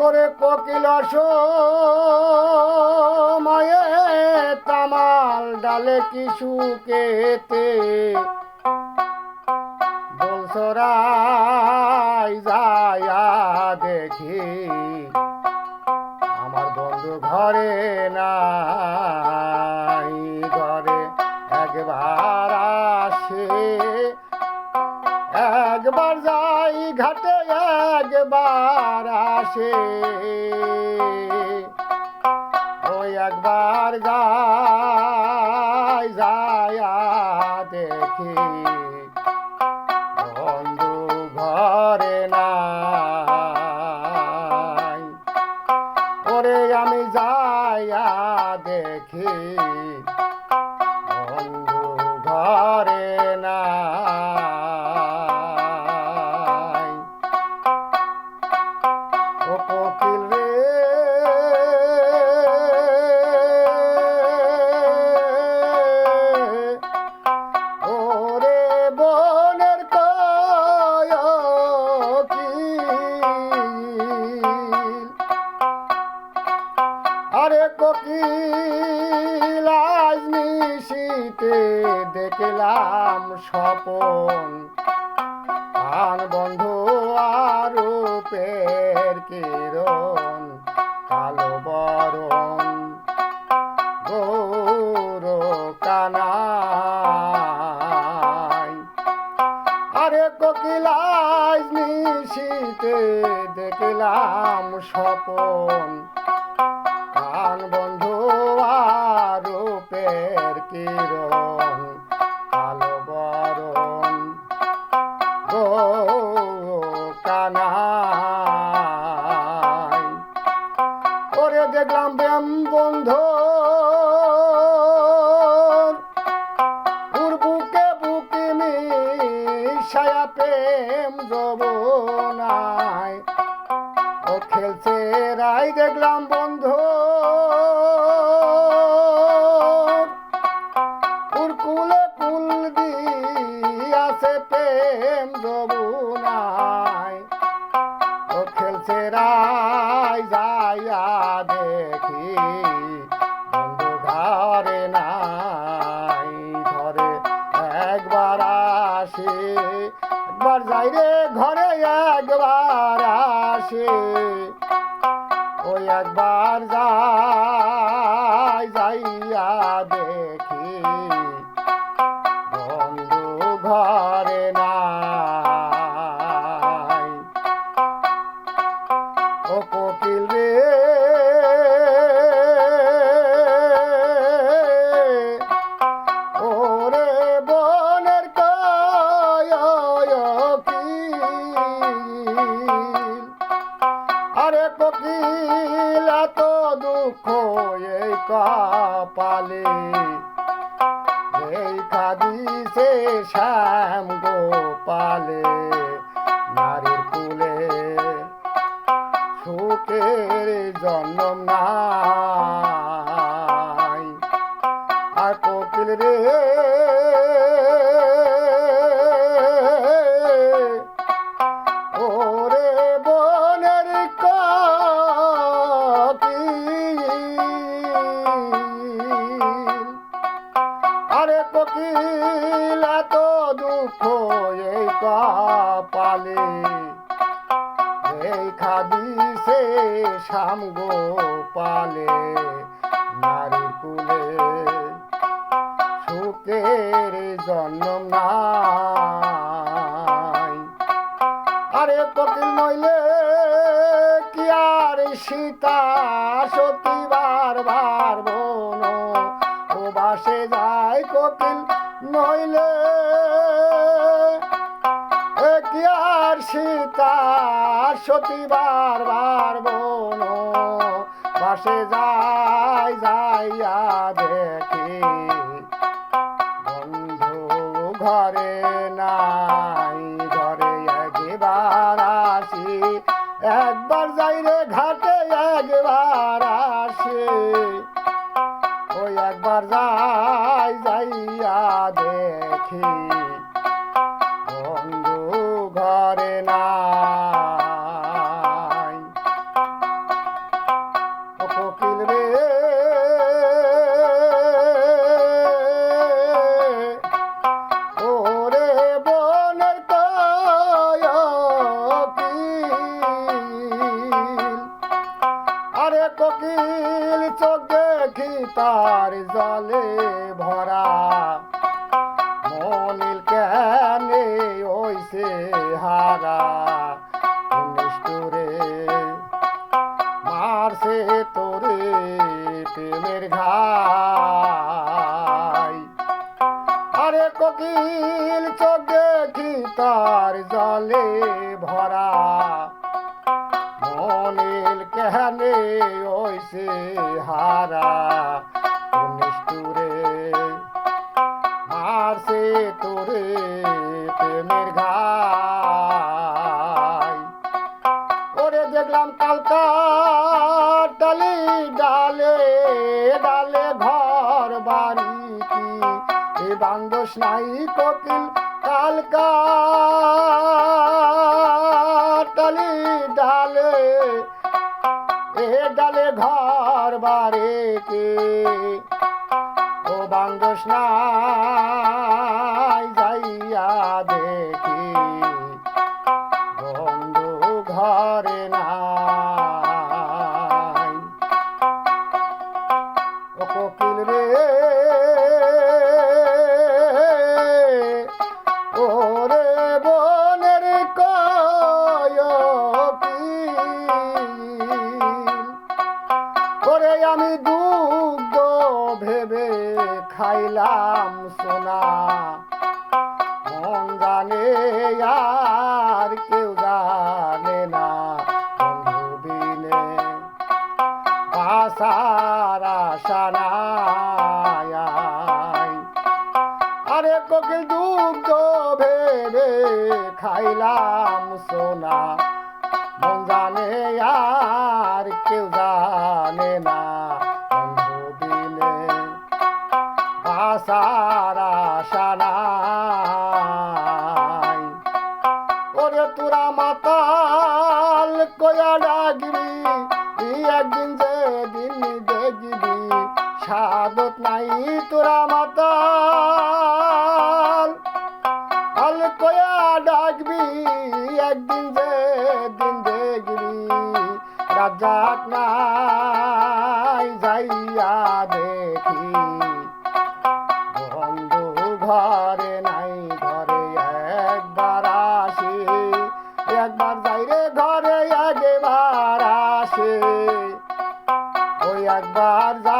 ওরে কোকিল মায়ে তামাল ডালে কি শুকেতে বলসরাই যায়া দেখি। আমার বন্ধু ঘরে নাই। ঘাটে একবার আসে। ও একবার যাই ও স্বপন। কান বন্ধু রূপের কিরণ, কালো বরণ। গো কানাই করে দেখলাম ব্যাম বন্ধু, ওর বুকে রাই দেখলাম বন্ধু। কুলে কুল দিয়াছে প্রেম যবনায় ও খেলছে রাই যাইয়া দেখি, বন্ধু ঘরে নাই। ধরে একবার আসে, একবার যাই রে ঘরে একবার আসে। একবার যাই কপালে। এই কাদিছে শ্যাম গোপালে নারীর কুলে। সুখের জন্ম নাই। আর কোকিল রে শাম গোপালে, নারীর কুলে সুখের জন্ম নাই। আরে কোকিল নইলে কি আর সীতা সতী বারবার বন? ও বাসে যায় কোকিল নইলে কি আর সীতা সতী বারবার বন বাসে যাই, যাইয়া দেখি। বন্ধু ঘরে নাই, ঘরে একবার আসি। একবার যাই রে ঘাটে, একবার আসে। ওই একবার যাই, যাইয়া দেখি। কোকিল চোখ দেখি তার জলে ভরা। মনিল কেনে ওইসে হারা। নিষ্ঠুরে মারছে তোরে প্রেমের ঘাই বান্দোস নাই কোকিল কালকা ডালি ডালে এ ডালে ঘর বারে কে? ও বাংলাদেশ নাই যাইয়া দেখি। সোনা মন জানে আর কেউ জানে না। বিনে আরে কোকিল দুগ্ধ ভেবে খাইলাম সোনা। মন জানে আর কেউ জানে না। মাতাল কয়া ডাকবি একদিন যে দিন দেখবি সাদত নাই তোরা মাতাল। আল কয়া ডাকবি, একদিন যে দিন দেখবি রাজাক নাই যাইয়া দেখি একবার যাই